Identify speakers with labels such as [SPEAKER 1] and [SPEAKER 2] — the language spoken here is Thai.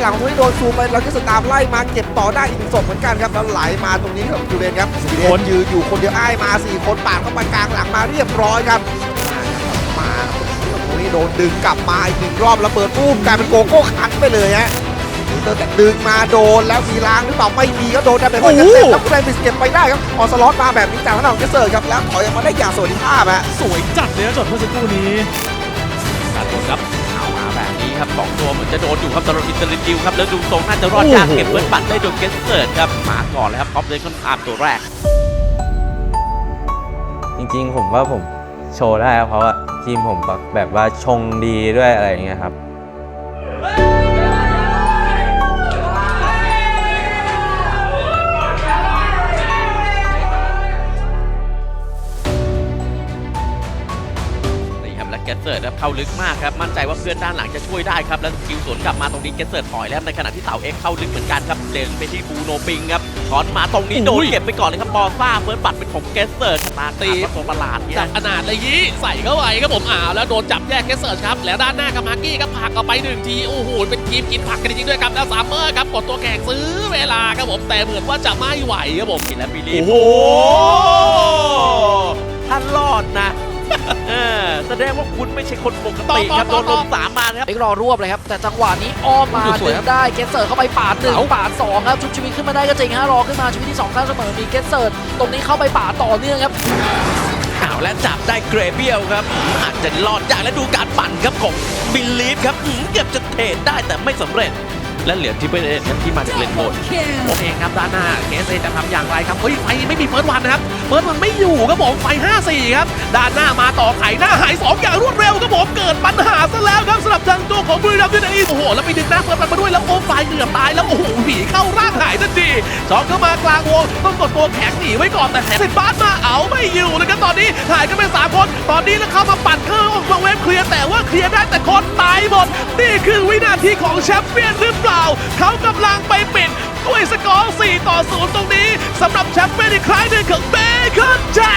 [SPEAKER 1] หลังของที่โดนซูมไปแล้วก็สตาร์มไล่มาเก็บต่อได้อีกหนึ่งศพเหมือนกันครับแล้วไหลมาตรงนี้ครับจูเรนครับจูเร
[SPEAKER 2] คน
[SPEAKER 1] นยืนอยู่คนเดียวอ้ายมาสี่คนปาดเข้าไปกลางหลังมาเรียบร้อยครับมาตรงนี้โดนดึงกลับมาอีกหนึ่งรอบแล้วเปิดปุ้มกลายเป็นโกโก้คันไปเลยฮะแต่ดึงมาโดนแล้วมีล้างหรือเปล่าไม่มีก็โดนได้ไปคนกันเต็มแล้วแฟนบิสเก็บไปได้ครับออสล็อตมาแบบนี้จากทางด้านของเจสเซอร์ครับแล้วถอยออกมาได้อย่างสวัสดิภาพฮะ
[SPEAKER 2] สวยจัดเลยนะจดเมื่อสักครู่นี้
[SPEAKER 3] การโดนครับ ครับสองตัวเหมือนจะโดนอยู่ครับสำหรับอินเตอร์ดิวครับแล้วดูทรงน่าจะรอดยาก
[SPEAKER 2] โอ้โห
[SPEAKER 3] เก็บเบิร์ดบัตรได้โดนเกสเซิร์ดครับมาก่อนเลยครับท็อปเลยค่อนข้างตัวแรก
[SPEAKER 4] จริงๆ ผมว่าผมโชว์ได้ครับเพราะว่าทีมผมแบบว่าชงดีด้วยอะไรอย่างเงี้ยครับ
[SPEAKER 3] และเกสเซิร์ดครับเข้าลึกมากครับมั่นใจว่าเพื่อนด้านหลังจะช่วยได้ครับแล้วสกิลสวนกลับมาตรงนี้เกสเซิร์ดถอยแล้วในขณะที่เต่าเอ็กเข้าลึกเหมือนกันครับเดินไปที่บูโนปิงครับถอนมาตรงนี้โดน
[SPEAKER 2] อุ้ย
[SPEAKER 3] เก็บไปก่อนเลยครับบอซ่าเบิร์ดบัตรเป็นของเกสเซิร์ดตา
[SPEAKER 5] ตี
[SPEAKER 3] ตีตัวประหลาดเนี่ย
[SPEAKER 5] จับอนาถเลยยี่ใส่เข้าไปครับผมอ้าวแล้วโดนจับแยกแคสเซิร์ชครับแล้วด้านหน้ากับมาร์กี้ครับผลักออกไปหนึ่งทีโอ้โหเป็นทีมกินผักกันจริงๆด้วยครับแล้วซามเมอร์ครับกดตัวแข่งซื้อเวลาครับผมแต่เหมือนว่าจะไม่ไหวครับผม
[SPEAKER 3] กินแล้วบิลี
[SPEAKER 2] โอ้
[SPEAKER 3] ดงว่าคุณไม่ใช่คนปกติครับ
[SPEAKER 5] ต่
[SPEAKER 3] โด
[SPEAKER 5] อนต่อ
[SPEAKER 3] ลมสามมานะครับ
[SPEAKER 6] เอ็กรอรวบเลยครับ แต่จังหวะนี้อ้อมมา
[SPEAKER 5] ดูสวย
[SPEAKER 6] ดึ
[SPEAKER 5] ครั
[SPEAKER 6] ง
[SPEAKER 5] บ
[SPEAKER 6] ได้เกสเซิร์เข้าไปปาดหนึ่ง
[SPEAKER 5] เอ้า
[SPEAKER 6] ปาดสองครับชุบชีวิตขึ้นมาได้ก็จริงฮะรอขึ้นมาชีวิตที่สองข้างเสมอมีเกสเซิร์ตรงนี้เข้าไปปาดต่อเนื่องครับ
[SPEAKER 3] อ้าวและจับได้เกรเบียลครับอาจจะรอดยากและดูการปั่นครับของบิลลีฟครับอืมเกือบจะเทรดได้แต่ไม่สำเร็จ และเหลือที่เป็นเอ็นที่มาจากเลนโบน
[SPEAKER 5] โอเคครับด้านหน้าเคสเอจะทำอย่างไรครับเฮ้ยไฟไม่มีเฟิร์สวันนะครับเฟิร์สวันไม่อยู่ครับผมไฟ 5-4 ครับ ด้านหน้ามาต่อไข่หน้าหาย 2 อย่างรวดเร็วครับผมเกิดปัญหาซะแล้วครับสำหรับทางตัวของบุรีรัมย์ยูไนเต็ดโอ้โหแล้วไปดึงหน้าเฟิร์สวันมาด้วยแล้วโอ้ไฟเกือบตายแล้วโอ้โหผีเข้าร่างหายทัน ทีจองเข้ามากลางวงต้องกดตัวแข็งหนีไว้ก่อนแต่แถมสิบบาสมาเอาไม่อยู่เลยครับตอนนี้หายกันเป็นสามคนตอนนี้แล้วเข้ามาปัดเครื่องมาเวฟเคลียร์แต่ว่าเคลียร์ได้แต่คนตายหมด นี่คือวินาทีของแชมเปี้ยนหรือเปล่า เขากำลังไปปิดด้วยสกอร์4ต่อ 0 ตรงนี้สำหรับแชมเปี้ยนอีกครั้งหนึ่งของเบคอนจา